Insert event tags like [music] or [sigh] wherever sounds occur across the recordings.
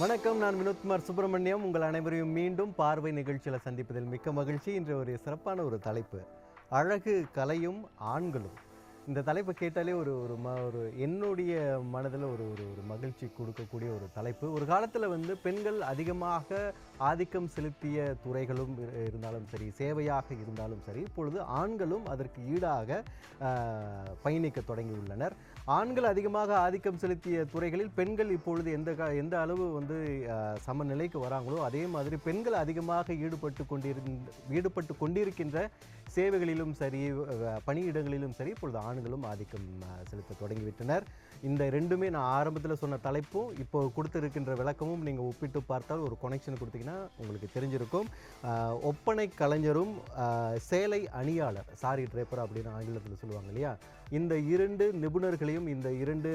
வணக்கம் நான் வினோத்குமார் சுப்பிரமணியம். உங்கள் அனைவரையும் மீண்டும் பார்வை நிகழ்ச்சியில் சந்திப்பதில் மிக்க மகிழ்ச்சி. இன்று ஒரு சிறப்பான ஒரு தலைப்பு. அழகு கலையும் ஆண்களும். இந்த தலைப்பை கேட்டாலே ஒரு ஒரு ம ஒரு என்னுடைய மனதில் ஒரு ஒரு ஒரு மகிழ்ச்சி கொடுக்கக்கூடிய ஒரு தலைப்பு. ஒரு காலத்தில் வந்து பெண்கள் அதிகமாக ஆதிக்கம் செலுத்திய துறைகளும் இருந்தாலும் சரி சேவையாக இருந்தாலும் சரி இப்பொழுது ஆண்களும் அதற்கு ஈடாக பயணிக்க தொடங்கியுள்ளனர். ஆண்கள் அதிகமாக ஆதிக்கம் செலுத்திய துறைகளில் பெண்கள் இப்பொழுது எந்த க- எந்த அளவு வந்து சமநிலைக்கு வராங்களோ அதே மாதிரி பெண்கள் அதிகமாக ஈடுபட்டு கொண்டிருந்த ஈடுபட்டு கொண்டிருக்கின்ற சேவைகளிலும் சரி பணியிடங்களிலும் சரி இப்பொழுது ஆண்களும் ஆதிக்கம் செலுத்த தொடங்கிவிட்டனர். இந்த ரெண்டுமே நான் ஆரம்பத்தில் சொன்ன தலைப்பும் இப்போ கொடுத்துருக்கின்ற விளக்கமும் நீங்கள் ஒப்பிட்டு பார்த்தால் ஒரு கொனெக்ஷன் கொடுத்தீங்கன்னா உங்களுக்கு தெரிஞ்சிருக்கும். ஒப்பனை கலைஞரும் சேலை அணியாளர் சாரி ட்ரேப்பர் அப்படின்னு ஆங்கிலத்தில் சொல்லுவாங்க இல்லையா? இந்த இரண்டு நிபுணர்களையும் இந்த இரண்டு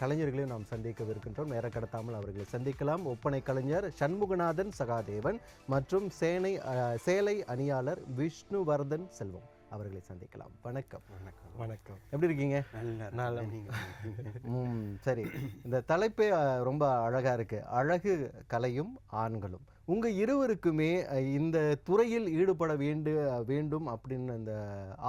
கலைஞர்களையும் நாம் சந்திக்கவிருக்கின்றோம். நேர கடத்தாமல் அவர்களை சந்திக்கலாம். ஒப்பனை கலைஞர் சண்முகநாதன் சகாதேவன் மற்றும் சேனை சேலை அணியாளர் விஷ்ணுவர்தன் செல்வம் அவர்களை சந்திக்கலாம். வணக்கம். வணக்கம். வணக்கம். எப்படி இருக்கீங்க? நல்லா நல்லா. நீங்க ம் சரி. இந்த தலைப்பே ரொம்ப அழகா இருக்கு. அழகு கலையும் ஆண்களும். உங்க இருவருக்குமே இந்த துறையில் ஈடுபட வேண்டு வேண்டும் அப்படின்னு அந்த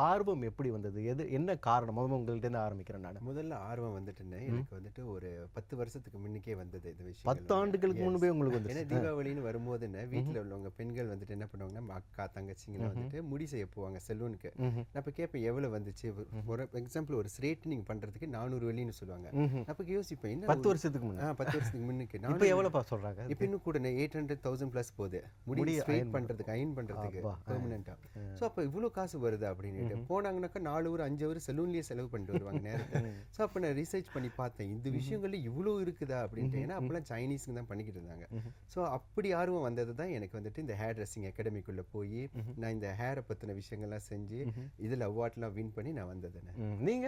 ஆர்வம் எப்படி வந்தது? எது என்ன காரணம்? முதல்ல உங்கள்கிட்ட ஆரம்பிக்கிறேன் நான். முதல்ல ஆர்வம் வந்துட்டுன்னு எனக்கு வந்துட்டு ஒரு பத்து வருஷத்துக்கு முன்னுக்கே வந்தது இந்த விஷயம் பத்து ஆண்டுகளுக்கு முன்பே உங்களுக்கு வந்து தீபாவளின்னு வரும்போதுன்னு வீட்டில் உள்ளவங்க பெண்கள் வந்துட்டு என்ன பண்ணுவாங்கன்னா அக்கா தங்கச்சிங்களாம் வந்துட்டு முடி செய்ய போவாங்க செலூனுக்கு நான் இப்போ கேட்பேன் எவ்வளோ வந்துச்சு? ஒரு எக்ஸாம்பிள் ஒரு ஸ்ட்ரெயிட்டனிங் பண்ணுறதுக்கு நானூறு வெள்ளின்னு சொல்லுவாங்க. அப்போ யோசிப்பேன் என்ன பத்து வருஷத்துக்கு முன்னாடி பத்து வருஷத்துக்கு முன்னுக்கு இப்போ எவ்வளோப்பா சொல்றாங்க? இப்போ இன்னும் கூட எயிட் ஹண்ட்ரட் தௌசண்ட் ப்ளஸ் போகுது. முடி ஸ்ட்ரெயிட் பண்ணுறதுக்கு அயன் பண்ணுறதுக்கு அப்பா. பெர்மனெண்ட்டாக ஸோ அப்போ இவ்வளோ காசு வருது அப்படின்ட்டு போனாங்கனாக்கா நாலு ஒரு அஞ்சு ஒரு செலூன்லேயே செலவு பண்ணிட்டு வருவாங்க நேரத்தை. ஸோ அப்போ நான் ரிசர்ச் பண்ணி பார்த்தேன். இந்த விஷயங்கள்ல இவ்வளோ இருக்குதா அப்படின்ட்டு. ஏன்னா அப்போலாம் சைனீஸுங்க தான் பண்ணிக்கிட்டு இருந்தாங்க. ஸோ அப்படி ஆர்வம் வந்தது தான் எனக்கு வந்துட்டு இந்த ஹேர் ட்ரெஸ்ஸிங் அகாடமிக்குள்ளே போய் நான் இந்த ஹேரை பற்றின விஷயங்கள்லாம் செஞ்சு இதில் அவார்ட்லாம் வின் பண்ணி நான் வந்ததுன்னு ம், நீங்க?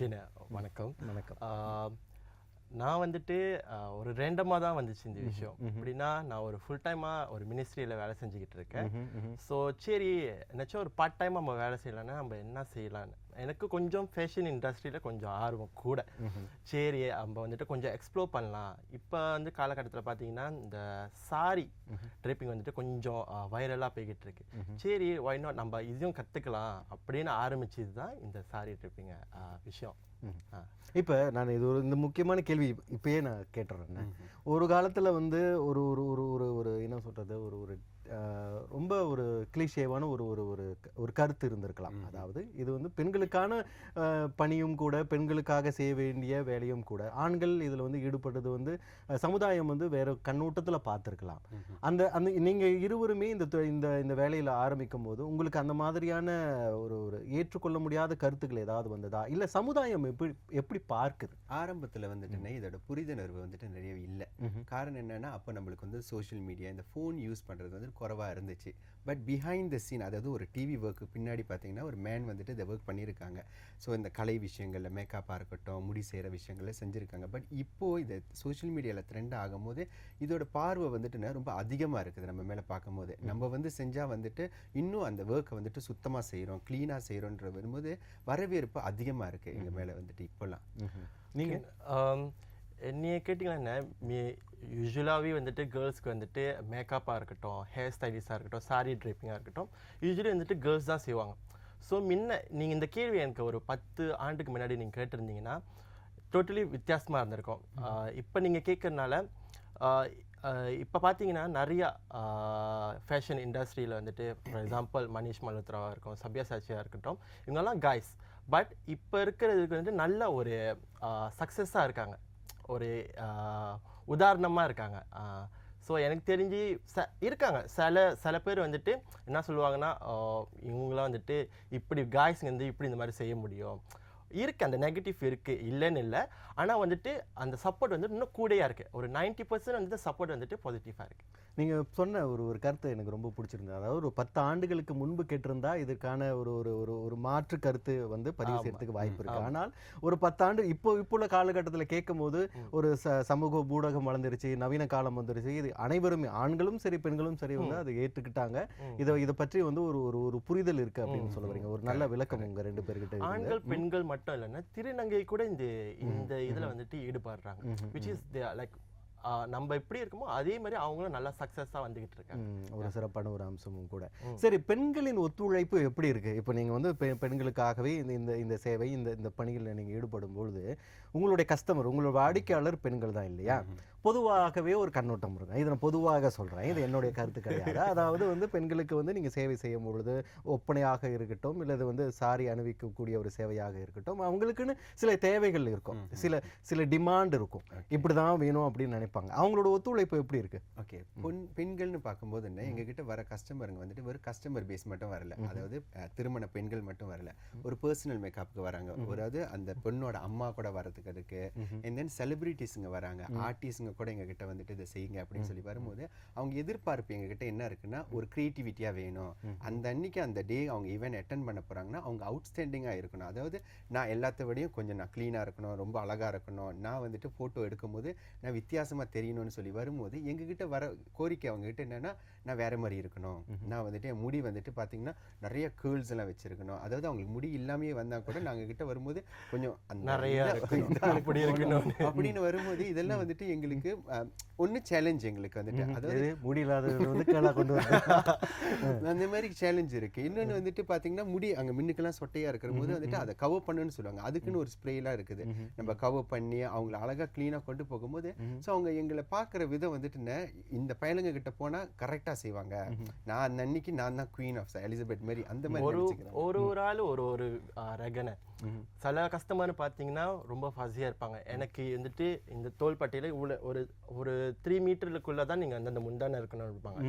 என்ன வணக்கம். வணக்கம். நான் வந்துட்டு ஒரு ரெண்டமாக தான் வந்துச்சு இந்த விஷயம். எப்படின்னா நான் ஒரு ஃபுல் டைமாக ஒரு மினிஸ்ட்ரியில் வேலை செஞ்சுக்கிட்டு இருக்கேன். ஸோ சரி என்னாச்சும் ஒரு பார்ட் டைமாக நம்ம வேலை செய்யலாம்னா நம்ம என்ன செய்யலான்னு எனக்கு கொஞ்சம் ஃபேஷன் இண்டஸ்ட்ரியில் கொஞ்சம் ஆர்வம் கூட. சரி நம்ம வந்துட்டு கொஞ்சம் எக்ஸ்ப்ளோர் பண்ணலாம். இப்போ வந்து காலகட்டத்தில் பார்த்தீங்கன்னா இந்த சாரி ட்ரிப்பிங் வந்துட்டு கொஞ்சம் வைரலாக போய்கிட்டு இருக்கு சரி ஒய் நாட் நம்ம இதையும் கற்றுக்கலாம் அப்படின்னு ஆரம்பிச்சது தான் இந்த சாரி ட்ரிப்பிங் விஷயம். இப்போ நான் இது ஒரு இந்த முக்கியமான கேள்வி இப்பயே நான் கேட்டுறேன். ஒரு காலத்தில் வந்து ஒரு ஒரு ஒரு ஒரு என்ன சொல்கிறது ஒரு ஒரு ரொம்ப ஒரு கிளிஷேவான ஒரு ஒரு ஒரு ஒரு கருத்து இருந்திருக்கலாம். அதாவது இது வந்து பெண்களுக்கான பணியும் கூட பெண்களுக்காக செய்ய வேண்டிய வேலையும் கூட ஆண்கள் இதில் வந்து ஈடுபட்டது வந்து சமுதாயம் வந்து வேற கண்ணோட்டத்தில் பார்த்துருக்கலாம். அந்த அந்த நீங்கள் இருவருமே இந்த இந்த இந்த வேலையில் ஆரம்பிக்கும் போது உங்களுக்கு அந்த மாதிரியான ஒரு ஒரு ஏற்றுக்கொள்ள முடியாத கருத்துக்கள் ஏதாவது வந்ததா? இல்லை சமுதாயம் எப்படி எப்படி பார்க்குது? ஆரம்பத்தில் வந்துட்டுன்னா இதோட புரிந்துணர்வு வந்துட்டு நிறைய இல்லை. காரணம் என்னன்னா அப்போ நம்மளுக்கு வந்து சோஷியல் மீடியா இந்த ஃபோன் யூஸ் பண்ணுறது வந்து குறைவாக இருந்துச்சு. பட் பிஹைண்ட் த சீன் அதாவது ஒரு டிவி ஒர்க்கு பின்னாடி பார்த்தீங்கன்னா ஒரு மேன் வந்துட்டு இந்த ஒர்க் பண்ணியிருக்காங்க. ஸோ இந்த கலை விஷயங்களில் மேக்கப்பாக இருக்கட்டும் முடி செய்கிற விஷயங்கள்ல செஞ்சுருக்காங்க. பட் இப்போது இது சோஷியல் மீடியாவில் ட்ரெண்ட் ஆகும்போது இதோட பார்வை வந்துட்டுன்னா ரொம்ப அதிகமாக இருக்குது நம்ம மேலே பார்க்கும்போது. நம்ம வந்து செஞ்சால் வந்துட்டு இன்னும் அந்த ஒர்க்கை வந்துட்டு சுத்தமாக செய்கிறோம் க்ளீனாக செய்கிறோன்ற வரும்போது வரவேற்பு அதிகமாக இருக்குது எங்கள் மேலே வந்துட்டு இப்போல்லாம் நீங்கள் என்னைய கேட்டிங்கன்னா மீ யூஸ்வலாகவே வந்துட்டு கேர்ள்ஸ்க்கு வந்துட்டு மேக்கப்பாக இருக்கட்டும் ஹேர் ஸ்டைலிஸாக இருக்கட்டும் சாரி ட்ரைப்பிங்காக இருக்கட்டும் யூஸ்வலி வந்துட்டு கேர்ள்ஸ் தான் செய்வாங்க. ஸோ முன்ன நீங்கள் இந்த கேள்வி எனக்கு ஒரு பத்து ஆண்டுக்கு முன்னாடி நீங்கள் கேட்டிருந்தீங்கன்னா டோட்டலி வித்தியாசமாக இருந்திருக்கும். இப்போ நீங்கள் கேட்கறனால இப்போ பார்த்தீங்கன்னா நிறையா ஃபேஷன் இண்டஸ்ட்ரியில் வந்துட்டு ஃபார் எக்ஸாம்பிள் மனிஷ் மல்ஹோத்ராவாக இருக்கும் சப்யாசாச்சியாக இருக்கட்டும் இவங்கெல்லாம் காய்ஸ் பட் இப்போ இருக்கிறதுக்கு வந்து நல்ல ஒரு சக்ஸஸாக இருக்காங்க. ஒரு உதாரணமாக இருக்காங்க. ஸோ எனக்கு தெரிஞ்சு ச இருக்காங்க. சில சில பேர் வந்துட்டு என்ன சொல்லுவாங்கன்னா இவங்களாம் வந்துட்டு இப்படி காய்ஸுங்க வந்து இப்படி இந்த மாதிரி செய்ய முடியும். இருக்குது அந்த நெகட்டிவ் இருக்குது இல்லைன்னு இல்லை. ஆனால் வந்துட்டு அந்த சப்போர்ட் வந்துட்டு இன்னும் கூடையாக இருக்குது ஒரு 90% பர்சன்ட் வந்துட்டு சப்போர்ட் வந்துட்டு பாசிட்டிவாக இருக்குது நீங்கள் சொன்ன ஒரு ஒரு கருத்து எனக்கு ரொம்ப பிடிச்சிருந்தது. அதாவது ஒரு பத்து ஆண்டுகளுக்கு முன்பு கேட்டிருந்தா இதுக்கான ஒரு ஒரு ஒரு ஒரு மாற்று கருத்து வந்து பதிவு செய்யறதுக்கு வாய்ப்பு இருக்கு. ஆனால் ஒரு பத்தாண்டு இப்போ இப்போ உள்ள காலகட்டத்தில் கேட்கும் போது ஒரு ச சமூக ஊடகம் வளர்ந்துருச்சு நவீன காலம் வந்துருச்சு இது அனைவருமே ஆண்களும் சரி பெண்களும் சரி வந்து அதை ஏற்றுக்கிட்டாங்க. இதை இதை பற்றி வந்து ஒரு ஒரு ஒரு புரிதல் இருக்கு அப்படின்னு சொல்ல வரீங்க. ஒரு நல்ல விளக்கம் உங்க ரெண்டு பேர்கிட்ட. ஆண்கள் பெண்கள் மட்டும் இல்லைன்னா திருநங்கை கூட இந்த இந்த இதுல வந்துட்டு ஈடுபடுறாங்க. விச் இஸ் லைக் நம்ம எப்படி இருக்கோமோ அதே மாதிரி அவங்களும் நல்லா சக்ஸஸாக வந்துகிட்டு இருக்காங்க. ஒரு சிறப்பான ஒரு அம்சமும் கூட. சரி பெண்களின் ஒத்துழைப்பு எப்படி இருக்கு? இப்போ நீங்க வந்து பெ- பெண்களுக்காகவே இந்த இந்த இந்த சேவை இந்த இந்த பணிகளில் நீங்க ஈடுபடும் பொழுது உங்களுடைய கஸ்டமர் உங்களோட வாடிக்கையாளர் பெண்கள் தான் இல்லையா? பொதுவாகவே ஒரு கண்ணோட்டம் இருக்கும். இதை நான் பொதுவாக சொல்றேன். இது என்னுடைய கருத்து கிடையாது. அதாவது வந்து பெண்களுக்கு வந்து நீங்க சேவை செய்யும் பொழுது ஒப்பனையாக இருக்கட்டும் இல்லது வந்து சாரி அணிவிக்கக்கூடிய ஒரு சேவையாக இருக்கட்டும் அவங்களுக்குன்னு சில தேவைகள் இருக்கும். சில சில டிமாண்ட் இருக்கும். இப்படிதான் வேணும் அப்படின்னு நினைப்பாங்க. அவங்களோட ஒத்துழைப்பு எப்படி இருக்கு? ஓகே பொன் பெண்கள்னு பார்க்கும்போது என்ன? எங்ககிட்ட வர கஸ்டமருங்க வந்துட்டு வெறும் கஸ்டமர் பேஸ் மட்டும் வரல. அதாவது திருமண பெண்கள் மட்டும் வரல. ஒரு பர்சனல் மேக்கப்புக்கு வராங்க. அதாவது அந்த பெண்ணோட அம்மா கூட வரதுக்கு அதுக்கு அண்ட் தென் செலிபிரிட்டிஸுங்க வராங்க. ஆர்டிஸ்ட்ங்க கூட எங்ககிட்ட வந்துட்டு இதை செய்யுங்க அப்படின்னு சொல்லி வரும்போது அவங்க எதிர்பார்ப்பு எங்ககிட்ட என்ன இருக்குன்னா ஒரு க்ரியேட்டிவிட்டியா வேணும். அந்த அன்னைக்கு அந்த டே அவங்க ஈவென்ட் அட்டன் பண்ண போறாங்கன்னா அவங்க அவுட்ஸ்டாண்டிங்காக இருக்கணும். அதாவது நான் எல்லாத்த விடையும் கொஞ்சம் நான் க்ளீனாக இருக்கணும் ரொம்ப அழகா இருக்கணும். நான் வந்துட்டு ஃபோட்டோ எடுக்கும்போது நான் வித்தியாசமா தெரியணும்னு சொல்லி வரும்போது எங்ககிட்ட வர கோரிக்கை அவங்க கிட்ட என்னன்னா நான் வேற மாதிரி இருக்கணும். நான் வந்துட்டு என் முடி வந்துட்டு பாத்தீங்கன்னா நிறைய கேர்ள்ஸ் எல்லாம் வச்சிருக்கணும். அதாவது அவங்களுக்கு முடி இல்லாமயே வந்தா கூட நாங்க கிட்ட வரும்போது கொஞ்சம் நிறைய. [laughs] அப்படின்னு வரும்போது இதெல்லாம் வந்துட்டு எங்களுக்கு அஹ், ஒண்ணு சேலஞ்ச் எங்களுக்கு வந்துட்டு. அதாவது வந்து கொண்டு [laughs] அந்த மாதிரி சேலஞ்ச் இருக்கு. இன்னொன்னு வந்துட்டு பாத்தீங்கன்னா முடி அங்க மின்னுக்கெல்லாம் சொட்டையா இருக்கிற போது வந்துட்டு அதை கவர் பண்ணுன்னு சொல்லுவாங்க. அதுக்குன்னு ஒரு ஸ்ப்ரே எல்லாம் இருக்குது. நம்ம கவர் பண்ணி அவங்கள அழகா க்ளீனா கொண்டு போகும்போது சோ அவங்க எங்களை பாக்குற விதம் வந்துட்டு என்ன, இந்த பயலுங்க கிட்ட போனா கரெக்டா செய்வாங்க. நான் அந்த அன்னைக்கு நான் தான் குவீன் ஆஃப் எலிசபெத் மாதிரி அந்த மாதிரி ஒரு ஒரு ஒரு ஆள் ஒரு ஒரு ரகனை. சில கஸ்டமர் பார்த்தீங்கன்னா ரொம்ப ஃபஸியாக இருப்பாங்க. எனக்கு வந்துட்டு இந்த தோள்பட்டையில் இவ்வளோ ஒரு ஒரு த்ரீ மீட்டருக்குள்ளே தான் நீங்கள் அந்தந்த முந்தான இருக்கணும்னு இருப்பாங்க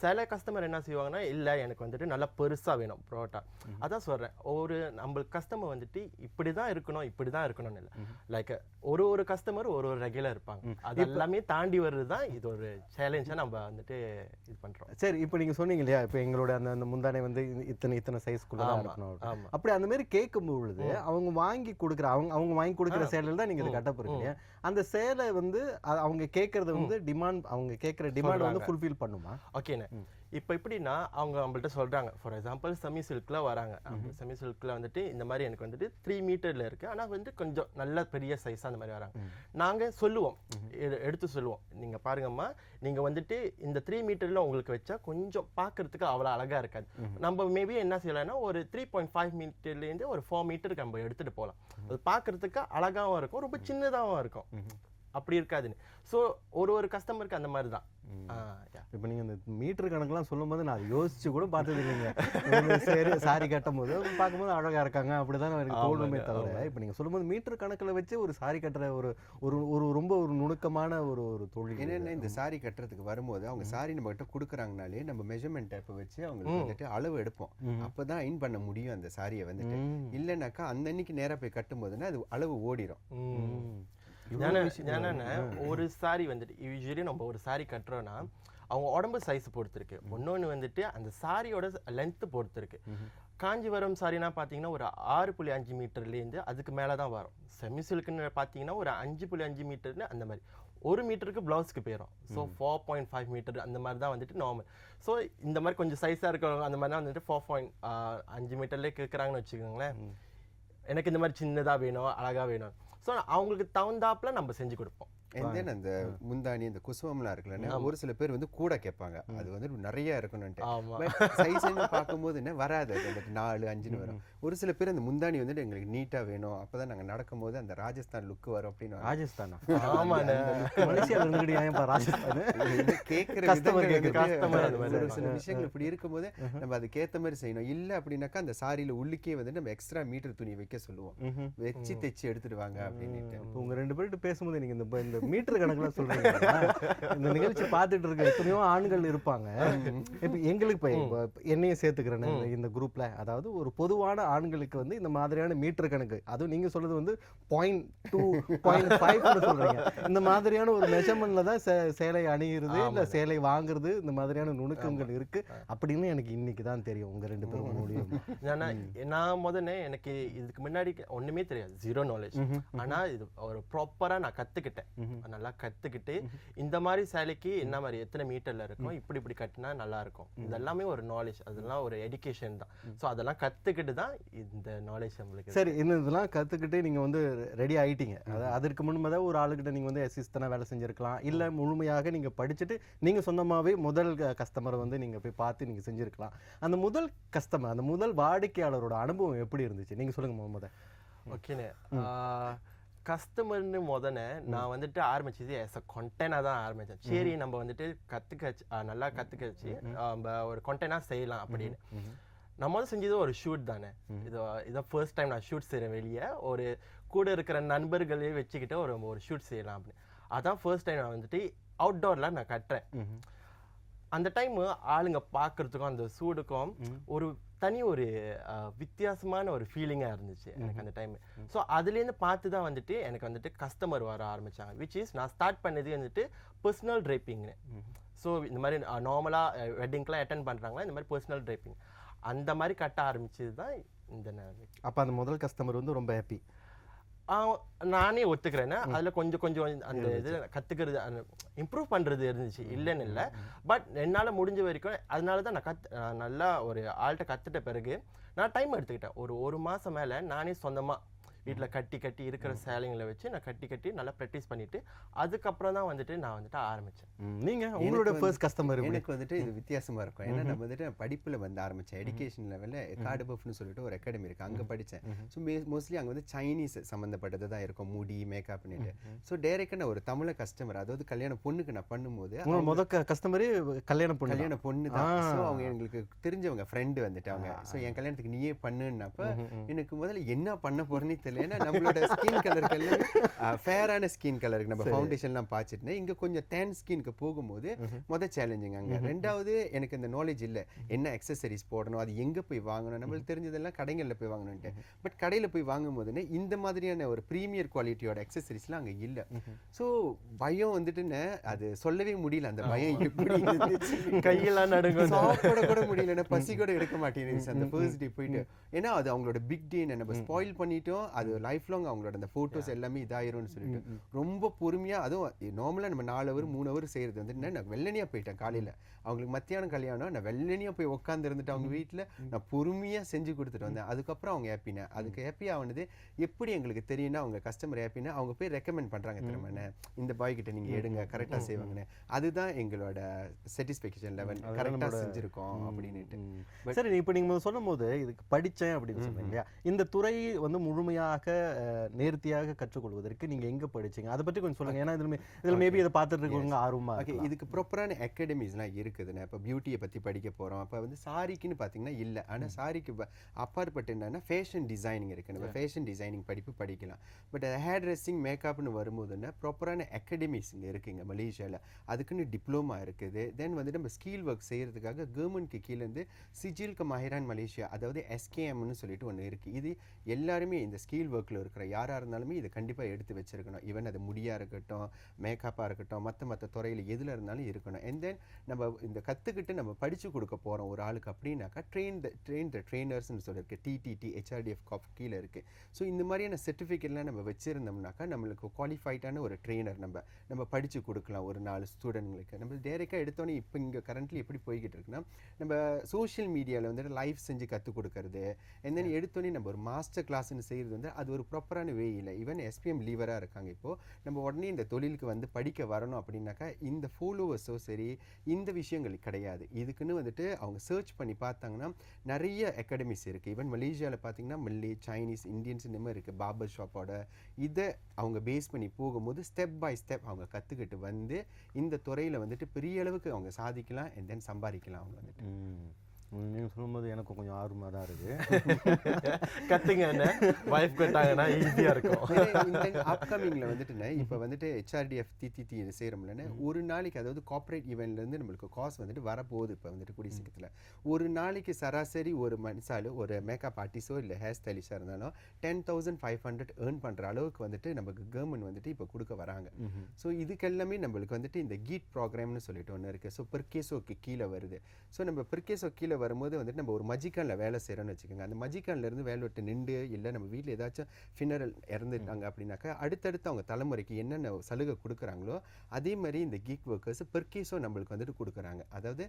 சில கஸ்டமர் என்ன செய்வாங்கன்னா இல்லை எனக்கு வந்துட்டு நல்லா பெருசாக வேணும் புரோட்டா. அதான் சொல்கிறேன் ஒரு நம்மளுக்கு கஸ்டமர் வந்துட்டு இப்படி தான் இருக்கணும் இப்படி தான் இருக்கணும்னு இல்லை. லைக் ஒரு ஒரு கஸ்டமர் ஒரு ஒரு ரெகுலர் இருப்பாங்க. அது எல்லாமே தாண்டி வர்றது தான் இது ஒரு சேலஞ்சாக நம்ம வந்துட்டு இது பண்ணுறோம் சரி இப்போ நீங்க சொன்னீங்க இல்லையா? இப்போ எங்களோட அந்த அந்த முந்தானை வந்து இத்தனை இத்தனை சைஸ்க்குள்ள இருக்கணும். அப்படி அந்த மாதிரி கேட்கும் பொழுது அவங்க வாங்கி கொடுக்குற அவங்க அவங்க வாங்கி கொடுக்குற சேலையில் தான் நீங்க இதை கட்ட இல்லையா? அந்த சேலை வந்து அவங்க கேட்கறத வந்து டிமாண்ட் அவங்க கேட்குற டிமாண்ட் வந்து ஃபுல்ஃபில் பண்ணுமா? ஓகேண்ணே இப்போ எப்படின்னா அவங்க நம்மள்ட்ட சொல்றாங்க. ஃபார் எக்ஸாம்பிள் செமி சில்க்ல வராங்க. செமி சில்க்ல வந்துட்டு இந்த மாதிரி எனக்கு வந்துட்டு த்ரீ மீட்டர்ல இருக்கு. ஆனா வந்து கொஞ்சம் நல்ல பெரிய சைஸ் அந்த மாதிரி வராங்க. நாங்க சொல்லுவோம். எடு- எடுத்து சொல்லுவோம். நீங்க பாருங்கம்மா நீங்க வந்துட்டு இந்த த்ரீ மீட்டர்ல உங்களுக்கு வச்சா கொஞ்சம் பார்க்கிறதுக்கு அவ்வளவு அழகா இருக்காது. நம்ம மேபி என்ன செய்யலாம்னா ஒரு த்ரீ பாயிண்ட் ஃபைவ் மீட்டர்லேருந்து ஒரு ஃபோர் மீட்டருக்கு நம்ம எடுத்துட்டு போகலாம். அது பார்க்கிறதுக்கு அழகாவும் இருக்கும். ரொம்ப சின்னதாகவும் இருக்கும். அப்படி இருக்காதுன்னு. ஸோ ஒரு ஒரு கஸ்டமருக்கு அந்த மாதிரி தான். இப்போ நீங்க இந்த மீட்டர் கணக்கெல்லாம் சொல்லும்போது நான் அதை யோசிச்சு கூட பார்த்தது இல்லைங்க சரி சாரி கட்டும் போது பார்க்கும்போது அழகா இருக்காங்க. அப்படிதான் எனக்கு தோணுமே தவிர இப்போ நீங்க சொல்லும்போது மீட்டர் கணக்குல வச்சு ஒரு சாரி கட்டுற ஒரு ஒரு ஒரு ரொம்ப ஒரு நுணுக்கமான ஒரு ஒரு தொழில். என்னன்னா இந்த சாரி கட்டுறதுக்கு வரும்போது அவங்க சாரி நம்ம கிட்ட கொடுக்குறாங்கனாலே நம்ம மெஷர்மெண்ட் டேப்பை வச்சு அவங்களுக்கு வந்துட்டு அளவு எடுப்போம். அப்பதான் இன் பண்ண முடியும் அந்த சாரியை வந்துட்டு. இல்லைனாக்கா அந்த அன்னைக்கு நேரா போய் கட்டும் போதுன்னா அது அளவு ஓடிடும் என்னன்னா ஒரு சாரி வந்துட்டு யூஸ்வலி நம்ம ஒரு சாரி கட்டுறோம்னா அவங்க உடம்பு சைஸ் பொறுத்து இருக்கு ஒன்னொன்னு வந்துட்டு அந்த சாரியோட லென்த் பொறுத்து இருக்கு காஞ்சிபுரம் சாரினா பார்த்தீங்கன்னா ஒரு ஆறு புள்ளி அஞ்சு மீட்டர்லேருந்து அதுக்கு மேலே தான் வரும். செமி சில்க்குன்னு பார்த்தீங்கன்னா ஒரு அஞ்சு புள்ளி அஞ்சு மீட்டர்னு அந்த மாதிரி. ஒரு மீட்டருக்கு ப்ளவுஸ்க்கு போயிடும் so four point five metre அந்த மாதிரி தான் வந்துட்டு நார்மல் ஸோ இந்த மாதிரி கொஞ்சம் சைஸாக இருக்கிறவங்க அந்த மாதிரி தான் வந்துட்டு ஃபோர் பாயிண்ட் அஞ்சு மீட்டர்லேயே கேட்குறாங்கன்னு வச்சுக்கோங்களேன். எனக்கு இந்த மாதிரி சின்னதாக வேணும் அழகாக வேணும். ஸோ அவங்களுக்கு தகுந்தாப்புல நம்ம செஞ்சு கொடுப்போம். Then அந்த முந்தானி இந்த குசுவம்லாம் இருக்குல்லன்னா ஒரு சில பேர் வந்து கூட கேட்பாங்க. அது வந்து நிறைய இருக்கணும்ட்டு சைஸ்ன்னு பார்க்கும்போது என்ன வராது அது. நாலு அஞ்சுன்னு வரும். ஒரு சில பேர் அந்த முந்தானி வந்துட்டு எங்களுக்கு நீட்டா வேணும். அப்பதான் நாங்க நடக்கும்போது அந்த ராஜஸ்தான் லுக் வரும் அப்படின்னு ராஜஸ்தானா? ஏன்ப்பா ராஜஸ்தான்? கேட்குற அந்த ஒரு சில விஷயங்கள் இப்படி இருக்கும்போது நம்ம அதுக்கேத்த மாதிரி செய்யணும். இல்ல அப்படின்னாக்கா அந்த சாரியில உள்ளுக்கே வந்து நம்ம எக்ஸ்ட்ரா மீட்டர் துணி வைக்க சொல்லுவோம். வச்சு தைச்சு எடுத்துட்டு வாங்க அப்படின்னுட்டு. இப்போ உங்க ரெண்டு பேர்கிட்ட பேசும்போது நீங்க இந்த இந்த மீட்டர் கணக்குலாம் சொல்றீங்க? இந்த நிகழ்ச்சி பார்த்துட்டு இருக்க எத்தனையோ ஆண்கள் இருப்பாங்க. இப்போ எங்களுக்கு இப்போ என்னையும் சேர்த்துக்கிறேன் இந்த குரூப்ல அதாவது ஒரு பொதுவான ஆண்களுக்கு வந்து இந்த மாதிரியான மீட்டர் கணக்கு அதுவும் நீங்க சொல்றது வந்து பாயிண்ட் டூ பாயிண்ட் ஃபைவ் சொல்றீங்க. இந்த மாதிரியான ஒரு மெஷர்மெண்ட்ல தான் சேலை அணிகிறது இல்ல சேலை வாங்குறது இந்த மாதிரியான நுணுக்கங்கள் இருக்கு. அப்படின்னு எனக்கு இன்னைக்கு தான் தெரியும் உங்க ரெண்டு பேரும் மூலியம். ஏன்னா நான் முதல்ல எனக்கு இதுக்கு முன்னாடி ஒண்ணுமே தெரியாது ஜீரோ நாலேஜ் ஆனா இது ஒரு ப்ராப்பரா நான் கத்துக்கிட்டேன். நல்லா கத்துக்கிட்டு இந்த மாதிரி சேலைக்கு என்ன மாதிரி எத்தனை மீட்டர்ல இருக்கும் இப்படி இப்படி கட்டினா நல்லா இருக்கும். இதெல்லாமே ஒரு நாலேஜ் அதெல்லாம் ஒரு எஜுகேஷன் தான். ஸோ அதெல்லாம் கத்துக்கிட்டு தான் இந்த நாலேஜ் நம்மளுக்கு சரி இந்த இதெல்லாம் கற்றுக்கிட்டு நீங்கள் வந்து ரெடி ஆயிட்டீங்க. அதாவது அதற்கு முன்பதாக ஒரு ஆளுகிட்ட நீங்கள் வந்து அசிஸ்டனாக வேலை செஞ்சுருக்கலாம். இல்லை முழுமையாக நீங்கள் படிச்சுட்டு நீங்கள் சொந்தமாகவே முதல் கஸ்டமரை வந்து நீங்கள் போய் பார்த்து நீங்கள் செஞ்சுருக்கலாம். அந்த முதல் கஸ்டமர் அந்த முதல் வாடிக்கையாளரோட அனுபவம் எப்படி இருந்துச்சு? நீங்கள் சொல்லுங்கள் முகமது ஓகேண்ணே. கஸ்டமர்னு முதல்ல நான் வந்துட்டு ஆரம்பிச்சது எஸ் அ கொண்டெனாக தான் ஆரம்பிச்சேன். சரி நம்ம வந்துட்டு கற்றுக்க நல்லா கற்றுக்க வச்சு நம்ம ஒரு கொண்டெனாக செய்யலாம் அப்படின்னு. நான் முதல்ல செஞ்சது ஒரு ஷூட் தானே. இது இதான் ஃபர்ஸ்ட் டைம் நான் ஷூட் செய்கிறேன் வெளியே. ஒரு கூட இருக்கிற நண்பர்களே வச்சுக்கிட்டு ஒரு ஒரு ஷூட் செய்யலாம் அப்படின்னு. அதான் ஃபர்ஸ்ட் டைம் நான் வந்துட்டு அவுட்டோரில் நான் கட்டுறேன். அந்த டைம் ஆளுங்க பார்க்கறதுக்கும் அந்த சூடுக்கும் ஒரு தனி ஒரு வித்தியாசமான ஒரு ஃபீலிங்காக இருந்துச்சு எனக்கு அந்த டைம் ஸோ அதுலேருந்து பார்த்து தான் வந்துட்டு எனக்கு வந்துட்டு கஸ்டமர் வர ஆரம்பிச்சாங்க. விச் இஸ் நான் ஸ்டார்ட் பண்ணது வந்துட்டு பர்சனல் ட்ரைப்பிங்னு ஸோ இந்த மாதிரி நார்மலாக வெட்டிங்க்கெலாம் அட்டன் பண்ணுறாங்களா இந்த மாதிரி பர்சனல் ட்ரைப்பிங் அந்த மாதிரி கட்ட ஆரம்பிச்சது தான் இந்த. அப்போ அந்த முதல் கஸ்டமர் வந்து ரொம்ப ஹாப்பி நானே ஒத்துக்கிறேன்னா அதுல கொஞ்சம் கொஞ்சம் அந்த இது கத்துக்கிறது இம்ப்ரூவ் பண்றது இருந்துச்சு. இல்லைன்னு இல்லை. பட் என்னால முடிஞ்ச வரைக்கும் அதனால தான் நான் கத் நல்லா ஒரு ஆள்கிட்ட கத்துட்ட பிறகு நான் டைம் எடுத்துக்கிட்டேன். ஒரு ஒரு மாசம் மேல நானே சொந்தமா வீட்டில் கட்டி கட்டி இருக்கிற சேலைங்களை வச்சு நான் கட்டி கட்டி நல்லா ப்ராக்டிஸ் பண்ணிட்டு அதுக்கப்புறம் தான் வந்துட்டு நான் வந்துட்டு ஆரம்பிச்சேன். நீங்கள் உங்களோட ஃபர்ஸ்ட் கஸ்டமர் எனக்கு வந்துட்டு இது வித்தியாசமா இருக்கும். ஏன்னா நம்ம வந்துட்டு படிப்புல வந்து ஆரம்பிச்சேன். எஜுகேஷன் லெவல்ல கார்டுபஃப்னு சொல்லிட்டு ஒரு அகாடமி இருக்கு. அங்க படிச்சேன். ஸோ மோஸ்ட்லி அங்க வந்து சைனீஸ் சம்மந்தப்பட்டது தான் இருக்கும். முடி மேக்கப் பண்ணிட்டு ஸோ டேரெக்டாக நான் ஒரு தமிழ கஸ்டமர் அதாவது கல்யாண பொண்ணுக்கு நான் பண்ணும்போது முதல் கஸ்டமரே கல்யாணம் பொண்ணு கல்யாண பொண்ணு தான். ஸோ அவங்க எங்களுக்கு தெரிஞ்சவங்க ஃப்ரெண்டு வந்துட்டாங்க ஸோ என் கல்யாணத்துக்கு நீயே பண்ணுன்னப்ப எனக்கு முதல்ல என்ன பண்ண போறேன்னு தெரியல. ஏன்னா நம்மளோட ஸ்கின் கலருக்கு எல்லாமே ஃபேரான ஸ்கின் கலருக்கு நம்ம ஃபவுண்டேஷன்லாம் பார்த்துட்டு இங்க கொஞ்சம் டேன் ஸ்கின்க்கு போகும்போது முத சேலஞ்சிங் அங்க. ரெண்டாவது எனக்கு இந்த நாலேஜ் இல்ல. என்ன அக்சசரிஸ் போடணும்? அது எங்க போய் வாங்கணும்? நம்மளுக்கு தெரிஞ்சதெல்லாம் கடைகள்ல போய் வாங்கணும்ட்டு. பட் கடையில போய் வாங்கும் போதுன்னு இந்த மாதிரியான ஒரு ப்ரீமியர் குவாலிட்டியோட அக்சசரிஸ்லாம் அங்க இல்ல. ஸோ பயம் வந்துட்டுன்னு அது சொல்லவே முடியல. அந்த பயம் எப்படி [laughs] கையெல்லாம் நடுங்கும் சாப்பிட கூட முடியல பசி கூட எடுக்க மாட்டேங்குது அந்த ஃபர்ஸ்ட் டே போயிட்டு. ஏன்னா அது அவங்களோட பிக் டே நம்ம ஸ்பாயில் பண்ணிட்டோம். அது லைஃப் லாங் அவங்களோட அந்த போட்டோஸ் எல்லாமே இதாயிரும்னு சொல்லிட்டு ரொம்ப பொறுமையா அதுவும் நார்மலா நம்ம நாலு ஹவர் மூணு ஹவர் செய்யறது வந்து என்ன, நான் வெள்ளனியா போயிட்டேன் காலையில. அவங்களுக்கு மத்தியானம் கல்யாணம் நான் வெள்ளனியா போய் உட்காந்து இருந்துட்டு அவங்க வீட்டுல நான் பொறுமையா செஞ்சு கொடுத்துட்டு வந்தேன். அதுக்கப்புறம் அவங்க ஹாப்பினா அதுக்கு ஹாப்பி ஆனது எப்படி எங்களுக்கு தெரியும்னா அவங்க கஸ்டமர் ஹாப்பினா அவங்க போய் ரெக்கமெண்ட் பண்றாங்க திரும்ப இந்த பாய் கிட்ட நீங்க எடுங்க கரெக்டா செய்வாங்கன்னு அதுதான் எங்களோட சாட்டிஸ்ஃபேக்ஷன் லெவல் கரெக்டா செஞ்சிருக்கோம் அப்படின்னுட்டு. சரி இப்போ நீங்கள் சொல்லும் போது இதுக்கு படித்தேன் அப்படின்னு சொன்னீங்க இல்லையா? இந்த துறை வந்து முழுமையாக அஹ், நேர்த்தியாக கற்றுக்கொள்வதற்கு நீங்கள் எங்கே படிச்சீங்க? அதை பற்றி கொஞ்சம் சொல்லுங்க. ஏன்னா இதில் இதில் மேபி இதை பார்த்துட்டு இருக்கவங்க ஆர்வமாக ஓகே இதுக்கு ப்ராப்பரான அகாடமிஸ்லாம் இருக்குதுண்ணே இப்போ பியூட்டியை பற்றி படிக்க போகிறோம் அப்போ வந்து சாரிக்குன்னு பார்த்தீங்கன்னா இல்லை. ஆனால் சாரிக்கு அப்பாற்பட்டு என்னன்னா ஃபேஷன் டிசைனிங் இருக்குது நம்ம ஃபேஷன் டிசைனிங் படிப்பு படிக்கலாம். பட் ஹேர் ட்ரெஸ்ஸிங் மேக்கப்னு வரும்போதுன்னா ப்ராப்பரான அகாடமிஸ் இங்கே இருக்குங்க மலேசியாவில் அதுக்குன்னு டிப்ளமா இருக்குது. தென் வந்து நம்ம ஸ்கில் ஒர்க் செய்கிறதுக்காக கவர்மெண்ட்க்கு கீழேருந்து சிஜில் மஹிரான் மலேசியா அதாவது எஸ்கேஎம்னு சொல்லிட்டு ஒன்று இருக்குது இது எல்லாருமே இந்த ஸ்கில் ஒர்க்கில் இருக்கிற யாராக இருந்தாலுமே இதை கண்டிப்பாக எடுத்து வச்சிருக்கணும். ஈவன் அது முடியாக இருக்கட்டும் மேக்கப்பாக இருக்கட்டும் மற்ற மற்ற துறையில் எதில் இருந்தாலும் இருக்கணும். அண்ட் தென் நம்ம இந்த கற்றுக்கிட்டு நம்ம படித்து கொடுக்க போகிறோம் ஒரு ஆளுக்கு அப்படின்னாக்கா ட்ரெயின் த ட்ரெயின் த ட்ரெயினர்ஸ்னு சொல்லியிருக்கு டிடிடி ஹெச்ஆர்டிஎஃப் காப் கீழே இருக்குது ஸோ இந்த மாதிரியான சர்டிஃபிகேட்லாம் நம்ம வச்சுருந்தோம்னாக்கா நம்மளுக்கு குவாலிஃபைடான ஒரு ட்ரெயினர் நம்ம நம்ம படித்து கொடுக்கலாம் ஒரு நாலு ஸ்டூடெண்ட்களுக்கு நம்ம டேரெக்டாக எடுத்தோன்னே இப்போ இங்கே கரண்ட்லி எப்படி போய்கிட்டு இருக்குன்னா நம்ம சோஷியல் மீடியாவில் வந்துட்டு லைவ் செஞ்சு கற்றுக் கொடுக்கறது. Then எடுத்தோன்னே நம்ம ஒரு மாஸ்டர் கிளாஸ்னு செய்கிறது வந்து அது ஒரு ப்ராப்பரான வே இல்லை. ஈவன் எஸ்பிஎம் லீவராக இருக்காங்க இப்போது நம்ம உடனே இந்த தொழிலுக்கு வந்து படிக்க வரணும் அப்படின்னாக்கா இந்த ஃபாலோவர்ஸோ சரி இந்த விஷயங்கள் கிடையாது. இதுக்குன்னு வந்துட்டு அவங்க சர்ச் பண்ணி பார்த்தாங்கன்னா நிறைய அகாடமிஸ் இருக்குது ஈவன் மலேசியாவில் பார்த்தீங்கன்னா மல்லி சைனீஸ் இந்தியன்ஸ் இந்த மாதிரி இருக்குது பாபர் ஷாப்போட இதை அவங்க பேஸ் பண்ணி போகும்போது ஸ்டெப் பை ஸ்டெப் அவங்க கற்றுக்கிட்டு வந்து இந்த துறையில் வந்துட்டு பெரிய அளவுக்கு அவங்க சாதிக்கலாம் அண்ட் தென் சம்பாதிக்கலாம் அவங்க வந்துட்டு. நீங்கள் சொல்லும்போது எனக்கு கொஞ்சம் ஆர்வமாக தான் இருக்குது [laughs] கத்துங்க என்ன? வைஃப் கேட்டாங்கன்னா ஈஸியா இருக்கும். இந்த அப்கமிங்ல வந்துட்டுண்ணே இப்போ வந்துட்டு ஹெச்ஆர்டிஎஃப் டிடிடி செய்கிறோம்லன்னு ஒரு நாளைக்கு அதாவது கார்ப்பரேட் இருந்து நம்மளுக்கு காசு வந்துட்டு வரப்போகுது இப்போ வந்துட்டு கூடிய சீக்கிரத்தில். ஒரு நாளைக்கு சராசரி ஒரு மனுஷாலு ஒரு மேக்கப் ஆர்டிஸ்டோ இல்லை ஹேர் ஸ்டைலிஷாக இருந்தாலும் ten thousand five hundred earn பண்ணுற அளவுக்கு வந்துட்டு நமக்கு கவர்மெண்ட் வந்துட்டு இப்போ கொடுக்க வராங்க. ஸோ இதுக்கெல்லாமே நம்மளுக்கு வந்துட்டு இந்த கீட் ப்ரோக்ராம்னு சொல்லிட்டு ஒன்று இருக்குது ஸோ பெர்கேசோக்கு கீழே வருது. ஸோ நம்ம பெர்கேசோ கீழே வீட்டுக்குள்ளே வரும்போது வந்துட்டு நம்ம ஒரு மஜிக்கானில் வேலை செய்கிறோம்னு வச்சுக்கோங்க. அந்த மஜிக்கான்ல இருந்து வேலை விட்டு நின்று இல்லை நம்ம வீட்டில் ஏதாச்சும் ஃபினரல் இறந்துட்டாங்க அப்படின்னாக்கா அடுத்தடுத்து அவங்க தலைமுறைக்கு என்னென்ன சலுகை கொடுக்குறாங்களோ அதே மாதிரி இந்த கீக் ஒர்க்கர்ஸ் பெர்கீஸும் நம்மளுக்கு வந்துட்டு கொடுக்குறாங்க. அதாவது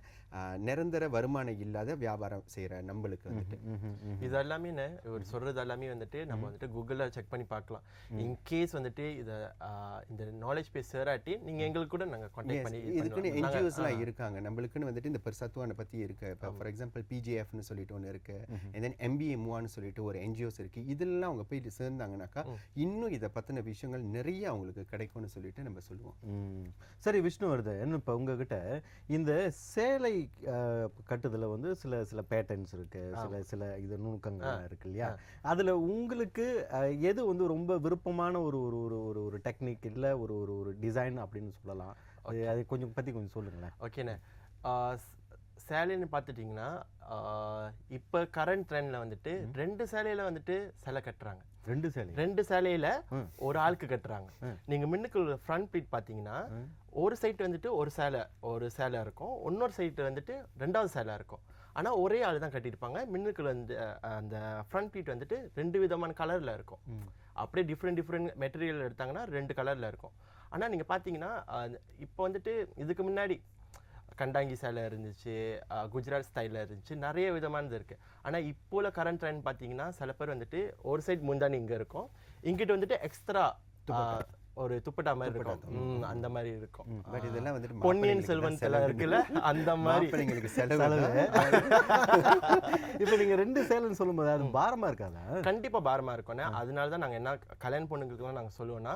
நிரந்தர வருமானம் இல்லாத வியாபாரம் செய்கிற நம்மளுக்கு வந்துட்டு. இது எல்லாமே இவர் சொல்றது எல்லாமே வந்துட்டு நம்ம வந்துட்டு கூகுளில் செக் பண்ணி பார்க்கலாம். இன்கேஸ் வந்துட்டு இத இந்த நாலேஜ் பேஸ் சேராட்டி நீங்க எங்களுக்கு கூட நாங்க கான்டாக்ட் பண்ணி இது இதுக்குன்னு என்ஜிஓஸ்லாம் இருக்காங்க. நம்மளுக்குன்னு வந்துட்டு இந்த பெருசத்துவானை பற்றி இருக்கு. இப்போ ஃபார் எக்ஸாம்பிள் பிஜிஎஃப்னு சொல்லிட்டு ஒன்று இருக்கு. and then எம்பிஎம்வான்னு சொல்லிட்டு ஒரு என்ஜிஓஸ் இருக்கு. இதெல்லாம் அவங்க போயிட்டு சேர்ந்தாங்கனாக்கா இன்னும் இதை பற்றின விஷயங்கள் நிறைய அவங்களுக்கு கிடைக்கும்னு சொல்லிட்டு நம்ம சொல்லுவோம். சரி விஷ்ணுவர்தன் இப்போ உங்ககிட்ட இந்த சேலை அஹ், கட்டுதல வந்து சில சில பேட்டர்ன்ஸ் இருக்கு. சில சில இது நுணுக்கங்கள் இருக்கு இல்லையா அதுல உங்களுக்கு எது வந்து ரொம்ப விருப்பமான ஒரு ஒரு ஒரு ஒரு ஒரு டெக்னிக் இல்ல ஒரு ஒரு ஒரு டிசைன் அப்படின்னு சொல்லலாம். அது கொஞ்சம் பத்தி கொஞ்சம் சொல்லுங்களேன். ஓகேண்ணே சேலைன்னு பார்த்துட்டிங்கன்னா இப்போ கரண்ட் ட்ரெண்டில் வந்துட்டு ரெண்டு சேலையில வந்துட்டு சிலை கட்டுறாங்க. ரெண்டு சேலை. ரெண்டு சேலையில. ஒரு ஆளுக்கு கட்டுறாங்க. நீங்க மின்னுக்கு ஃப்ரண்ட் பீட் பார்த்தீங்கன்னா ஒரு சைடு வந்துட்டு ஒரு சேலை ஒரு சேலை இருக்கும். இன்னொரு சைடு வந்துட்டு ரெண்டாவது சேலை இருக்கும். ஆனா ஒரே ஆள் தான் கட்டியிருப்பாங்க. மின்னுக்குள்ள வந்து அந்த ஃப்ரண்ட் பீட் வந்துட்டு ரெண்டு விதமான கலர்ல இருக்கும். அப்படியே டிஃப்ரெண்ட் டிஃப்ரெண்ட் மெட்டீரியல் எடுத்தாங்கன்னா ரெண்டு கலர்ல இருக்கும். ஆனா நீங்க பார்த்தீங்கன்னா இப்போ வந்துட்டு இதுக்கு முன்னாடி கண்டாங்கி சேலை இருந்துச்சு குஜராத் ஸ்டைலில் இருந்துச்சு நிறைய விதமானது இருக்கு ஆனா இப்போ உள்ள கரண்ட் ட்ரெண்ட் பார்த்தீங்கன்னா சில பேர் வந்துட்டு ஒரு சைடு முந்தானி இங்க இருக்கும் இங்கிட்ட வந்துட்டு எக்ஸ்ட்ரா ஒரு துப்பட்டா மாதிரி இருக்கும். அந்த மாதிரி இருக்கும். பட் இதெல்லாம் வந்துட்டு பொன்னியின் செல்வன் சிலை. இருக்குல்ல அந்த மாதிரி. மாப்பிள்ளைங்களுக்கு செலவு. [laughs] இப்போ நீங்க ரெண்டு சேலைன்னு சொல்லும்போது அது பாரமா இருக்காதா? கண்டிப்பா பாரமா இருக்கும்ண்ணே அதனால தான் நாங்க என்ன கல்யாண பொண்ணுங்களுக்குலாம் நாங்க சொல்லுவோம்னா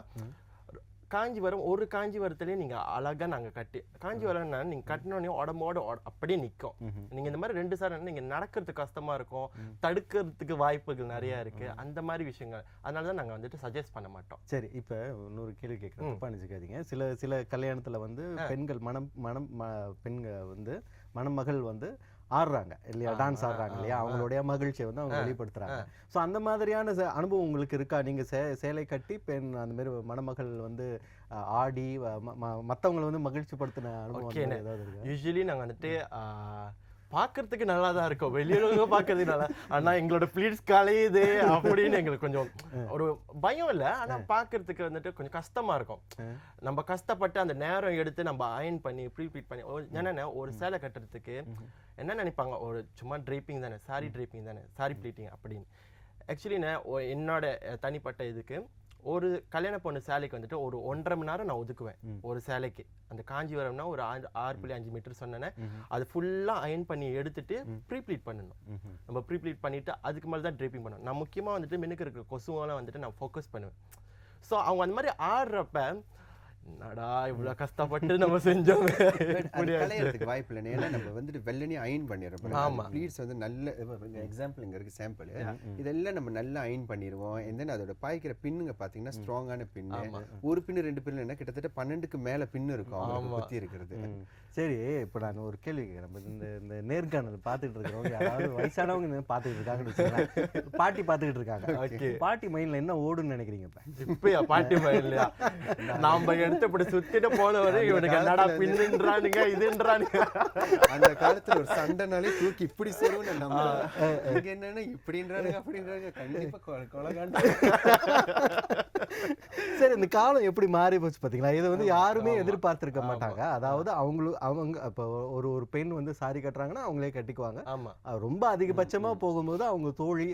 காஞ்சிபுரம் ஒரு காஞ்சிபுரத்துலயே நீங்க அழகா நாங்க கட்டி காஞ்சிபுரம்னா நீங்க கட்டினோடனே உடம்போட உட- அப்படியே நிக்கும். நீங்க இந்த மாதிரி ரெண்டு சார் நீங்க நடக்கிறதுக்கு கஷ்டமா இருக்கும் தடுக்கிறதுக்கு வாய்ப்புகள் நிறைய இருக்கு. அந்த மாதிரி விஷயங்கள். அதனால தான் நாங்க வந்துட்டு சஜஸ்ட் பண்ண மாட்டோம். சரி இப்போ இன்னொரு கேள்வி கேட்குறேன் தப்பா நினைச்சுக்காதீங்க. சில சில கல்யாணத்துல வந்து பெண்கள் மனம் மனம் பெண்கள் வந்து மணமகள் வந்து ஆடுறாங்க இல்லையா? டான்ஸ் ஆடுறாங்க இல்லையா? அவங்களுடைய மகிழ்ச்சியை வந்து அவங்க வெளிப்படுத்துறாங்க. ஸோ அந்த மாதிரியான அனுபவம் உங்களுக்கு இருக்கா? நீங்க சே சேலை கட்டி பெண் அந்த மாதிரி மணமகள் வந்து ஆடி வ- ம- ம- மத்தவங்களை வந்து மகிழ்ச்சிப்படுத்தின அனுபவம் அந்த மாதிரி ஏதாவது இருக்கா? யூஸ்வலி நாங்க வந்துட்டு பார்க்கறதுக்கு நல்லா தான் இருக்கும் வெளியுலக பார்க்கறதுக்கு நல்லா ஆனா எங்களோட ப்ளீட்ஸ் கலையுது அப்படின்னு எங்களுக்கு கொஞ்சம் ஒரு பயம் இல்ல. ஆனா பார்க்கறதுக்கு வந்துட்டு கொஞ்சம் கஷ்டமா இருக்கும். நம்ம கஷ்டப்பட்டு அந்த நேரம் எடுத்து நம்ம அயன் பண்ணி ப்ரீ பண்ணி என்னன்னா ஒரு சேலை கட்டுறதுக்கு என்ன நினைப்பாங்க? ஒரு சும்மா ட்ரேப்பிங் தானே சாரி ட்ரேப்பிங் தானே சாரி ப்ளீட்டிங் அப்படின்னு. ஆக்சுவலி என்னோட தனிப்பட்ட இதுக்கு ஒரு கல்யாண பொண்ணு சேலைக்கு வந்துட்டு ஒரு ஒன்றரை மணி நேரம் நான் ஒதுக்குவேன். ஒரு சேலைக்கு. அந்த காஞ்சிபுரம்னா ஒரு ஆறு ஆறு புள்ளி அஞ்சு மீட்டர் சொன்னேனே. அது ஃபுல்லா அயன் பண்ணி எடுத்துட்டு ப்ரீ ப்ளீட் பண்ணணும். நம்ம ப்ரீ ப்ளீட் பண்ணிட்டு அதுக்கு மேலே தான் ட்ரேப்பிங் பண்ணணும். நான் முக்கியமா வந்துட்டு மின்னுக்கு இருக்கிற கொசுவெல்லாம் வந்துட்டு நான் ஃபோக்கஸ் பண்ணுவேன். ஸோ அவங்க அந்த மாதிரி ஆடுறப்ப என்னடா இவ்வளவு கஷ்டப்பட்டு நம்ம செஞ்சோம். [laughs] [laughs] கலையறதுக்கு வாய்ப்பு இல்லை ஏன்னா நம்ம வந்துட்டு வெள்ளனே அயன் பண்ணிடுறோம். ஆமா. ப்ளீட்ஸ் வந்து நல்ல எக்ஸாம்பிள் இங்க இருக்கு சாம்பிள் இதெல்லாம் நம்ம நல்லா அயன் பண்ணிடுவோம். தென் அதோட பாய்க்கிற பின்னுங்க பாத்தீங்கன்னா ஸ்ட்ராங்கான பின்னு. ஒரு பின்னு ரெண்டு பின்னு என்ன கிட்டத்தட்ட பன்னெண்டுக்கு மேல பின்னு இருக்கும் குத்தி இருக்கிறது. சரி இப்போ நான் ஒரு கேள்வி கேட்குறேன் இப்ப இந்த இந்த நேர்காணல் பார்த்துட்டு இருக்கிறவங்க யாராவது வயசானவங்க பார்த்துட்டு இருக்காங்கன்னு பாட்டி பார்த்துக்கிட்டு இருக்காங்க. பாட்டி மைண்ட்ல என்ன ஓடுன்னு நினைக்கிறீங்க இப்ப? இப்பயா பாட்டி இல்லையா [laughs] நாம எடுத்து இப்படி சுத்திட்டு போனவரு இவனுக்கு என்னடா பின்னுன்றானுங்க இதுன்றானுங்க. அந்த காலத்துல ஒரு சண்டைனாலே தூக்கி இப்படி சொல்லுவோம் நம்ம இங்க என்னன்னா இப்படின்றானுங்க அப்படின்றாங்க கண்டிப்பா கொலகாண்ட சரி இந்த காலம் எப்படி மாறி போச்சு பாத்தீங்களா? இதை வந்து யாருமே எதிர்பார்த்திருக்க மாட்டாங்க. அதாவது அவங்களும் அவங்க இப்போ ஒரு ஒரு பெண் வந்து சாரி கட்டுறாங்கன்னா அவங்களே கட்டிக்குவாங்க. ஆமா. ரொம்ப அதிகபட்சமா போகும்போது அவங்க தோழி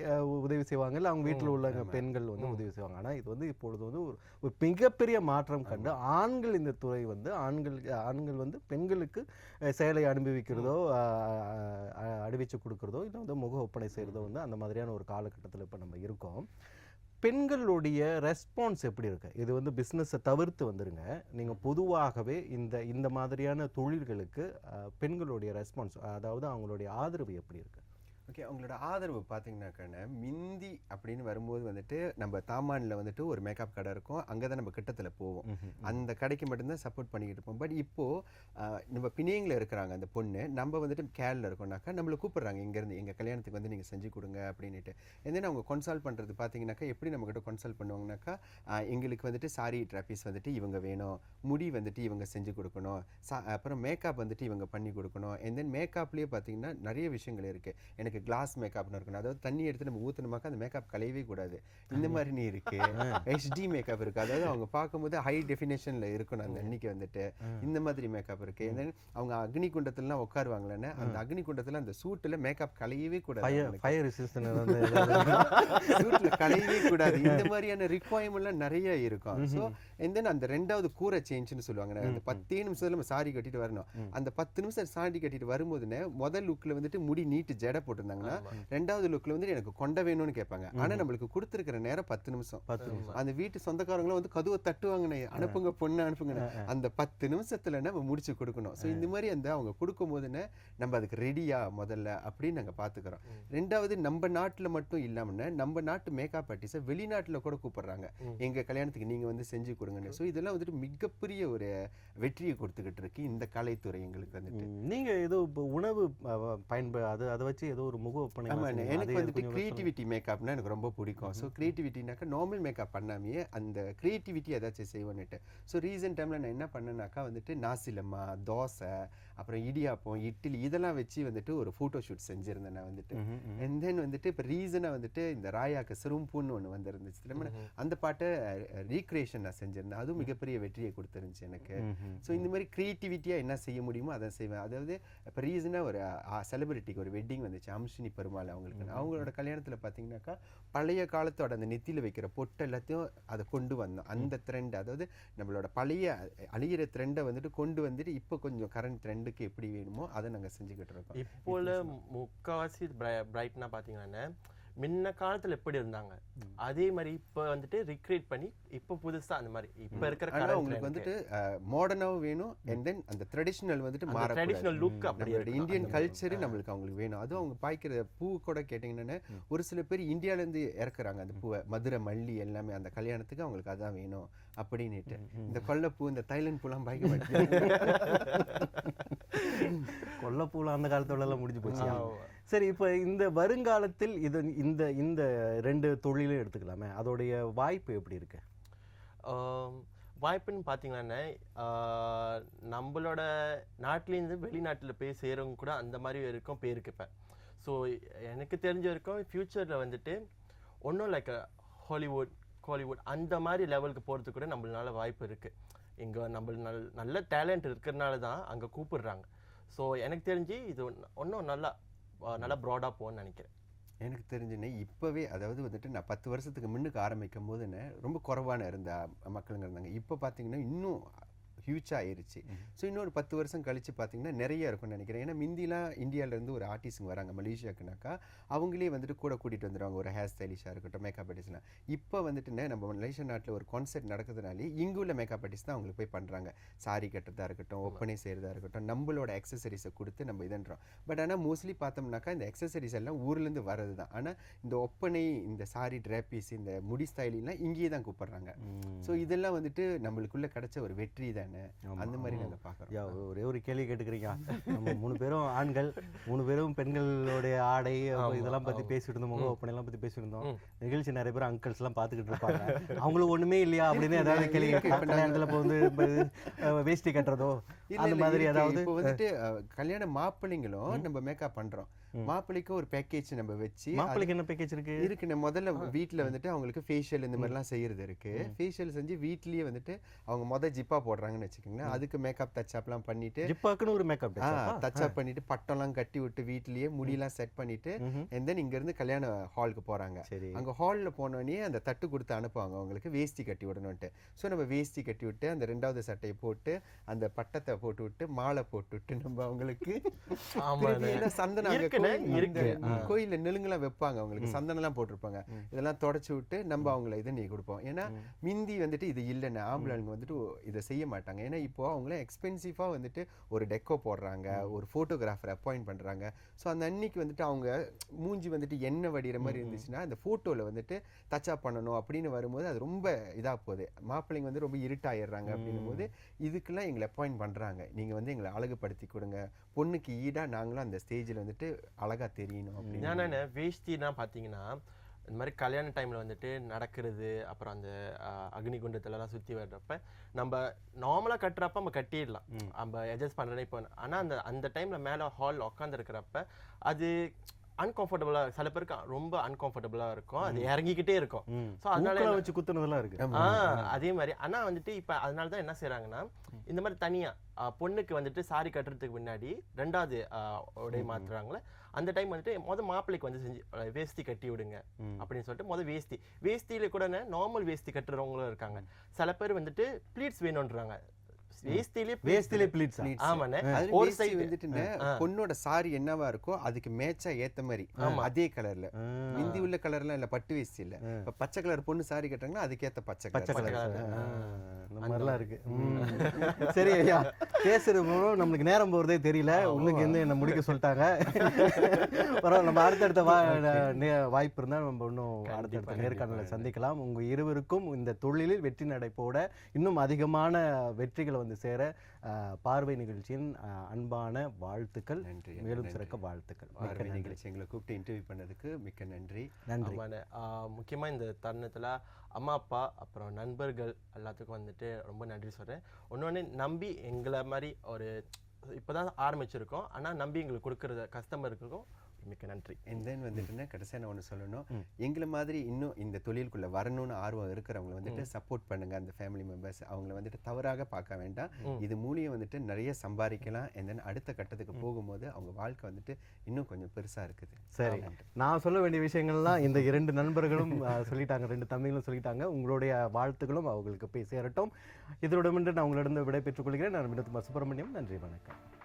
உதவி செய்வாங்க. இல்ல அவங்க வீட்டுல உள்ள பெண்கள் வந்து உதவி செய்வாங்க. ஆனா இது வந்து இப்பொழுது வந்து ஒரு ஒரு மிகப்பெரிய மாற்றம் கண்டு ஆண்கள் இந்த துறை வந்து ஆண்கள் ஆண்கள் வந்து பெண்களுக்கு சேலை அனுபவிக்கிறதோ அணிவிச்சு கொடுக்கறதோ இல்லை வந்து முக ஒப்பனை செய்யறதோ வந்து அந்த மாதிரியான ஒரு காலகட்டத்துல இப்ப நம்ம இருக்கோம். பெண்களுடைய ரெஸ்பான்ஸ் எப்படி இருக்கு? இது வந்து பிஸ்னஸை தவிர்த்து வந்துருங்க. நீங்கள் பொதுவாகவே இந்த இந்த மாதிரியான தொழில்களுக்கு பெண்களுடைய ரெஸ்பான்ஸ் அதாவது அவங்களுடைய ஆதரவு எப்படி இருக்குது ஓகே அவங்களோட ஆதரவு பார்த்தீங்கன்னாக்கான மிந்தி அப்படின்னு வரும்போது வந்துட்டு நம்ம தாமானில் வந்துட்டு ஒரு மேக்கப் கடை இருக்கும். அங்கே தான் நம்ம கிட்டத்தில் போவோம். அந்த கடைக்கு மட்டும்தான் சப்போர்ட் பண்ணிக்கிட்டு இருப்போம். பட் இப்போது நம்ம பிணையங்கில் இருக்கிறாங்க அந்த பொண்ணு. நம்ம வந்துட்டு கேலில் இருக்கோம்னாக்கா நம்மளை கூப்பிடுறாங்க இங்கேருந்து எங்கள் கல்யாணத்துக்கு வந்து நீங்கள் செஞ்சு கொடுங்க அப்படின்ட்டு தென் அவங்க கன்சல்ட் பண்ணுறது பார்த்தீங்கன்னாக்கா எப்படி நம்மக்கிட்ட கன்சல்ட் பண்ணுவாங்கனாக்கா எங்களுக்கு வந்துட்டு சாரி ட்ராப்பிஸ் வந்துட்டு இவங்க வேணும். முடி வந்துட்டு இவங்க செஞ்சு கொடுக்கணும். சா அப்புறம் மேக்கப் வந்துட்டு இவங்க பண்ணி கொடுக்கணும். And then மேக்கப்லேயே பார்த்தீங்கன்னா நிறைய விஷயங்கள் இருக்குது எனக்கு கிளாஸ் மேக்கப்னு இருக்கணும். அதாவது தண்ணி எடுத்து நம்ம ஊற்றினமாக்கா அந்த மேக்கப் கலையவே கூடாது. இந்த மாதிரி நீ இருக்கு. ஹெச்டி மேக்கப் இருக்கு. அதாவது அவங்க பார்க்கும்போது ஹை டெஃபினேஷனில் இருக்கணும் அந்த அன்னைக்கு வந்துட்டு. இந்த மாதிரி மேக்கப் இருக்கு. and then அவங்க அக்னி குண்டத்துலலாம் உட்காருவாங்களேன்னு அந்த அக்னி குண்டத்தில் அந்த சூட்டில் மேக்கப் கலையவே கூடாது ஃபயர் சூட்ல கலையவே கூடாது. இந்த மாதிரியான ரிக்குவயர்மெண்ட்லாம் நிறைய இருக்கும். ஸோ தென் அந்த ரெண்டாவது கூரை சேஞ்சுன்னு சொல்லுவாங்க. அந்த பத்தே நிமிஷத்துல நம்ம சாரி கட்டிட்டு வரணும். அந்த பத்து நிமிஷம் சாரி கட்டிட்டு வரும்போதுன்னு முதல் லுக்ல வந்துட்டு முடி நீட்டு ஜடை போட்டிருந்தாங்கன்னா ரெண்டாவது லுக்ல வந்துட்டு எனக்கு கொண்ட வேணும்னு கேட்பாங்க. ஆனா நம்மளுக்கு கொடுத்துருக்கிற நேரம் பத்து நிமிஷம். பத்து நிமிஷம். அந்த வீட்டு சொந்தக்காரங்களும் வந்து கதுவை தட்டுவாங்கண்ணே. அனுப்புங்க பொண்ணு அனுப்புங்க அந்த பத்து நிமிஷத்துல நம்ம முடிச்சு கொடுக்கணும். ஸோ இந்த மாதிரி அந்த அவங்க கொடுக்கும் போதுன்னு நம்ம அதுக்கு ரெடியா முதல்ல அப்படின்னு நாங்க பாத்துக்கிறோம். ரெண்டாவது நம்ம நாட்டுல மட்டும் இல்லாம நம்ம நாட்டு மேக்கப் ஆர்டிஸ்ட வெளிநாட்டுல கூட கூப்பிடுறாங்க. எங்க கல்யாணத்துக்கு நீங்க வந்து செஞ்சு கொடுங்கன்னு. ஸோ இதெல்லாம் வந்துட்டு மிகப்பெரிய ஒரு வெற்றியை கொடுத்துக்கிட்டு இருக்கு இந்த கலைத்துறை எங்களுக்கு வந்துட்டு. நீங்க ஏதோ இப்போ உணவு பயன்ப அது அதை வச்சு ஏதோ ஒரு முக ஒப்பனை ஆமா சொன்னீங்க. எனக்கு வந்துட்டு கிரியேட்டிவிட்டி மேக்கப்னா எனக்கு ரொம்ப பிடிக்கும். ஸோ கிரியேட்டிவிட்டினாக்கா நார்மல் மேக்கப் பண்ணாமையே அந்த கிரியேட்டிவிட்டி ஏதாச்சும் செய்வோன்னுட்டு. ஸோ ரீசெண்ட் டைமில் நான் என்ன பண்ணேனாக்கா வந்துட்டு நாசிலம்மா தோசை அப்புறம் இடியாப்பம் இட்லி இதெல்லாம் வச்சு வந்துட்டு ஒரு ஃபோட்டோ ஷூட் செஞ்சுருந்தேன் நான் வந்துட்டு. அண்ட் தென் வந்துட்டு இப்போ ரீசனாக வந்துட்டு இந்த ராயாக்கு சிறும்பூன்னு ஒன்று வந்திருந்துச்சு திரும்ப அந்த பாட்டை ரீக்ரியேஷன் நான் செஞ்சிருந்தேன். அதுவும் மிகப்பெரிய வெற்றியை கொடுத்துருந்துச்சு எனக்கு. ஸோ இந்த மாதிரி க்ரியேட்டிவிட்டியாக என்ன செய்ய முடியுமோ அதை செய்வேன். அதாவது இப்போ ரீசனாக ஒரு செலிபிரிட்டிக்கு ஒரு வெட்டிங் வந்துச்சு. அம்ஷினி பெருமாள் அவங்களுக்கு. அவங்களோட கல்யாணத்தில் பார்த்தீங்கன்னாக்கா பழைய காலத்தோட அந்த நெத்தியில் வைக்கிற பொட்டு எல்லாத்தையும் அதை கொண்டு வந்தோம் அந்த ட்ரெண்ட் அதாவது நம்மளோட பழைய அழியிற ட்ரெண்டை வந்துட்டு கொண்டு வந்துட்டு இப்போ கொஞ்சம் கரண்ட் ட்ரெண்டுக்கு எப்படி வேணுமோ அதை நாங்கள் செஞ்சுக்கிட்டு இருக்கோம். இப்போல முக்கால்வாசி பிரைட்னா பார்த்தீங்கன்னா முன்ன காலத்துல எப்படி இருந்தாங்க? அதே மாதிரி இப்போ வந்துட்டு ரிக்ரியேட் பண்ணி இப்போ புதுசா அந்த மாதிரி இப்போ இருக்கிற current உங்களுக்கு வந்துட்டு மாடர்னாகவும் வேணும் அண்ட் தென் அந்த ட்ரெடிஷ்னல் வந்துட்டு மாறக்கூடாது. ட்ரெடிஷ்னல் லுக் அப்படி. இந்தியன். கல்ச்சரு நம்மளுக்கு அவங்களுக்கு வேணும். அதுவும் அவங்க பாய்க்கிற பூ கூட கேட்டிங்கன்னா ஒரு சில பேர் இந்தியால இருந்து இறக்குறாங்க அந்த பூவை. மதுரை மல்லி எல்லாமே அந்த கல்யாணத்துக்கு அவங்களுக்கு அதான் வேணும் அப்படின்னுட்டு. இந்த கொல்லைப்பூ இந்த தைலண்ட் பூலாம் பாய்க்க [laughs] கொல்லப்பூல அந்த காலத்தோட எல்லாம் முடிஞ்சு போச்சு. சரி இப்போ இந்த வருங்காலத்தில் இது இந்த இந்த ரெண்டு தொழிலும் எடுத்துக்கலாமே. அதோடைய வாய்ப்பு எப்படி இருக்கு? வாய்ப்புன்னு பார்த்தீங்கன்னா நம்மளோட நாட்டிலேருந்து வெளிநாட்டில் போய் செய்கிறவங்க கூட அந்த மாதிரி வரைக்கும் போயிருக்கு இப்போ. ஸோ எனக்கு தெரிஞ்ச வரைக்கும் ஃப்யூச்சரில் வந்துட்டு ஒன்றும் லைக் ஹாலிவுட் ஹாலிவுட் அந்த மாதிரி லெவலுக்கு போகிறதுக்கு கூட நம்மளால வாய்ப்பு இருக்குது இங்கே நம்ம நல் நல்ல டேலண்ட் இருக்கிறனால தான் அங்கே கூப்பிடுறாங்க. ஸோ எனக்கு தெரிஞ்சு இது ஒன்றும் நல்லா நல்லா ப்ராடாக போகணும்னு நினைக்கிறேன். எனக்கு தெரிஞ்சுன்னு இப்போவே அதாவது வந்துட்டு நான் பத்து வருஷத்துக்கு முன்னுக்கு ஆரம்பிக்கும் போதுன்னு ரொம்ப குறைவான இருந்த மக்களுங்க இருந்தாங்க. இப்போ பார்த்தீங்கன்னா இன்னும் ஹியூஜாக ஆயிருச்சு. ஸோ இன்னொரு பத்து வருஷம் கழிச்சு பார்த்தீங்கன்னா நிறைய இருக்கும்னு நினைக்கிறேன். ஏன்னா மிந்திலாம் இந்தியாவிலேருந்து ஒரு ஆர்டிஸ்ட்டுங்க வராங்க மலேசியாக்குனாக்கா அவங்களே வந்துட்டு கூட கூட்டிகிட்டு வந்துடுவாங்க ஒரு ஹேர் ஸ்டைலிஷாக இருக்கட்டும் மேக்கப் ஆர்டிஸ்ட்லாம் இப்போ வந்துட்டுன்னு நம்ம மலேசியா நாட்டில் ஒரு கான்செர்ட் நடக்கிறதுனாலே இங்கே உள்ள மேக்கப் ஆர்டிஸ்ட் தான் அவங்களுக்கு போய் பண்ணுறாங்க சாரி கட்டுறதா இருக்கட்டும் ஒப்பனை செய்கிறதா இருக்கட்டும் நம்மளோட எக்ஸசரிஸை கொடுத்து நம்ம இதுன்றோம். பட் ஆனால் மோஸ்ட்லி பார்த்தோம்னாக்கா இந்த எக்ஸசரிஸ் எல்லாம் ஊர்லேருந்து வர்றது தான் ஆனால் இந்த ஒப்பனை இந்த சாரி ட்ராப்பீஸ் இந்த முடி ஸ்டைலிலாம் இங்கேயே தான் கூப்பிடுறாங்க. ஸோ இதெல்லாம் வந்துட்டு நம்மளுக்குள்ள கிடைச்ச ஒரு வெற்றி தானே. அந்த மாதிரி நாங்கள் பார்க்குறோம் ஒரே ஒரு கேள்வி கேட்டுக்கிறீங்க. நம்ம மூணு பேரும் ஆண்கள் மூணு பேரும் பெண்களுடைய ஆடை இதெல்லாம் பத்தி பேசிட்டு இருந்தோம் முக எல்லாம் பத்தி பேசிட்டு இருந்தோம் நிகழ்ச்சி நிறைய பேர் அங்கிள்ஸ் எல்லாம் பார்த்துக்கிட்டு இருப்பாங்க. அவங்களுக்கு ஒண்ணுமே இல்லையா அப்படின்னு ஏதாவது கேள்வி கல்யாணத்துல இப்போ வந்து வேஷ்டி கட்டுறதோ அந்த மாதிரி. ஏதாவது இப்போ வந்துட்டு கல்யாண மாப்பிள்ளைங்களும் நம்ம மேக்கப் பண்றோம். மாப்பிள்ளைக்கு ஒரு பேக்கேஜ் நம்ம வச்சு மாப்பிள்ளைக்கு என்ன பேக்கேஜ் இருக்கு? இருக்கு நம்ம முதல்ல வீட்ல வந்துட்டு அவங்களுக்கு ஃபேஷியல் இந்த மாதிரிலாம் செய்யறது இருக்கு. ஃபேஷியல் செஞ்சு வீட்லயே வந்துட்டு அவங்க முத ஜிப்பா போடுறாங்கன்னு வச்சுக்கோங்களேன். அதுக்கு மேக்கப் டச் அப்லாம் பண்ணிட்டு ஜிப்பாக்குன்னு ஒரு மேக்கப் டச் அப் பண்ணிட்டு பட்டம்லாம் கட்டி விட்டு வீட்லயே முடியெல்லாம் செட் பண்ணிட்டு and then இங்க இருந்து கல்யாண ஹாலுக்கு போறாங்க. சரி. அங்க ஹாலில் போனோடனே அந்த தட்டு கொடுத்து அனுப்புவாங்க அவங்களுக்கு. வேஷ்டி கட்டி விடணும்ட்டு ஸோ நம்ம வேஷ்டி கட்டி விட்டு அந்த ரெண்டாவது சட்டையை போட்டு அந்த பட்டத்தை போட்டு விட்டு மாலை போட்டு விட்டு நம்ம அவங்களுக்கு சந்தனம் இருக்குண்ணே இருக்கு. கோயில்ல நெலுங்கெல்லாம் வைப்பாங்க அவங்களுக்கு சந்தனம்லாம் போட்டிருப்பாங்க. இதெல்லாம் தொடச்சு விட்டு நம்ம அவங்கள இதை நீ கொடுப்போம். ஏன்னா மிந்தி வந்துட்டு இது இல்லைன்னு ஆம்பளைங்க வந்துட்டு இதை செய்ய மாட்டாங்க. ஏன்னா இப்போ அவங்கள எக்ஸ்பென்சிவாக வந்துட்டு ஒரு டெக்கோ போடுறாங்க ஒரு ஃபோட்டோகிராஃபர் அப்பாயிண்ட் பண்றாங்க. ஸோ அந்த அன்னைக்கு வந்துட்டு அவங்க மூஞ்சி வந்துட்டு எண்ணெய் வடிகிற மாதிரி இருந்துச்சுன்னா அந்த ஃபோட்டோவில் வந்துட்டு டச் அப் பண்ணணும் அப்படின்னு வரும்போது அது ரொம்ப இதாக போகுது. மாப்பிள்ளைங்க வந்து ரொம்ப இருட்டாயிடுறாங்க அப்படின்னும் போது இதுக்கெல்லாம் எங்களை அப்பாயிண்ட் பண்றாங்க. நீங்க வந்து எங்களை அழகுபடுத்தி கொடுங்க. பொண்ணுக்கு ஈடா நாங்களும் அந்த ஸ்டேஜில் வந்துட்டு அழகா தெரியணும் அப்படின்னு ஏன்னா வேஷ்டினா பார்த்தீங்கன்னா இந்த மாதிரி கல்யாண டைமில் வந்துட்டு நடக்கிறது அப்புறம் அந்த அக்னி குண்டத்துலலாம் சுற்றி வர்றப்ப நம்ம நார்மலாக கட்டுறப்ப நம்ம கட்டிடலாம். நம்ம அட்ஜஸ்ட் பண்ணுறேன் இப்போ ஆனால் அந்த அந்த டைமில் மேலே ஹால் உட்காந்துருக்கிறப்ப அது அன்கம்ஃபர்டபுளாக சில பேருக்கு ரொம்ப அன்கம்ஃபர்டபுளாக இருக்கும். அது இறங்கிக்கிட்டே இருக்கும். ஸோ அதனால வச்சு குத்துனதெல்லாம் இருக்கு. ஆ அதே மாதிரி. ஆனா வந்துட்டு இப்ப அதனால தான் என்ன செய்றாங்கன்னா இந்த மாதிரி தனியா ஆ, பொண்ணுக்கு வந்துட்டு சாரி கட்டுறதுக்கு முன்னாடி ரெண்டாவது ஆ, உடை மாத்துறாங்களே அந்த டைம் வந்துட்டு முத மாப்பிள்ளைக்கு வந்து செஞ்சு வேஷ்டி கட்டி விடுங்க அப்படின்னு சொல்லிட்டு முத வேஷ்டி. வேஷ்டியில கூட நார்மல் வேஷ்டி கட்டுறவங்களும் இருக்காங்க. சில பேர் வந்துட்டு ப்ளீட்ஸ் வேணும்ன்றாங்க. வேஷ்டிலே வேஸ்டிலே பிளீட்ஸ் ஆமாண்ணே. அதுல ஒரு வேஷ்டி சைடு வந்துட்டு பொண்ணோட சாரி என்னவா இருக்கோ அதுக்கு மேட்சா ஏத்த மாதிரி. அதே கலர்ல மிந்தி உள்ள கலர்லாம் இல்ல பட்டு வேஷ்டி இல்ல. பச்சை கலர் பொண்ணு சாரி கட்டுறாங்கன்னா அதுக்கேத்த பச்சை பச்சை கலர் கலர் மாதிரிலாம் இருக்கு. சரி ஐயா பேசுறது நம்மளுக்கு நேரம் போறதே தெரியல. உங்களுக்கு வந்து என்ன முடிக்க சொல்லிட்டாங்க? பரவாயில்ல நம்ம அடுத்தடுத்த வா நே- வாய்ப்பு இருந்தால் நம்ம இன்னும் அடுத்தடுத்த நேர்காணலை சந்திக்கலாம். உங்க இருவருக்கும் இந்த தொழிலில் வெற்றி நடைபோட இன்னும் அதிகமான வெற்றிகளை வந்து சேர பார்வை நிகழ்ச்சியின் அன்பான வாழ்த்துக்கள். நன்றி, மேலும். சிறக்க வாழ்த்துக்கள். பார்வை நிகழ்ச்சி எங்களை கூப்பிட்டு இன்டர்வியூ பண்ணதுக்கு மிக்க நன்றி. நன்றி. ஆமாண்ணே. ஆஹ் முக்கியமா இந்த தருணத்துல அம்மா அப்பா அப்புறம் நண்பர்கள் எல்லாத்துக்கும் வந்துட்டு ரொம்ப நன்றி சொல்றேன். இன்னொன்று நம்பி எங்களை மாதிரி ஒரு இப்போதான் ஆரம்பிச்சிருக்கோம். ஆனா நம்பி எங்களுக்கு கொடுக்குற கஸ்டமருக்கும் மிக்க நன்றி. அண்ட் தென் வந்துட்டுன்னா கடைசியாக நான் ஒன்று சொல்லணும். எங்களை மாதிரி இன்னும் இந்த தொழிலுக்குள்ள வரணும்னு ஆர்வம் இருக்கிறவங்க வந்துட்டு சப்போர்ட் பண்ணுங்க அந்த ஃபேமிலி மெம்பர்ஸ் அவங்கள வந்துட்டு தவறாக பார்க்க வேண்டாம். இது மூலியம் வந்துட்டு நிறைய சம்பாதிக்கலாம். And then அடுத்த கட்டத்துக்கு போகும்போது அவங்க வாழ்க்கை வந்துட்டு இன்னும் கொஞ்சம் பெருசா இருக்குது. சரி. நான் சொல்ல வேண்டிய விஷயங்கள்லாம் இந்த இரண்டு நண்பர்களும் சொல்லிட்டாங்க. ரெண்டு தம்பிகளும் சொல்லிட்டாங்க. உங்களுடைய வாழ்த்துக்களும் அவங்களுக்கு போய் சேரட்டும் இதோட நான் உங்களிடம் விடை பெற்றுக் கொள்கிறேன். நான் வினோத்குமார் சுப்பிரமணியம். நன்றி வணக்கம்.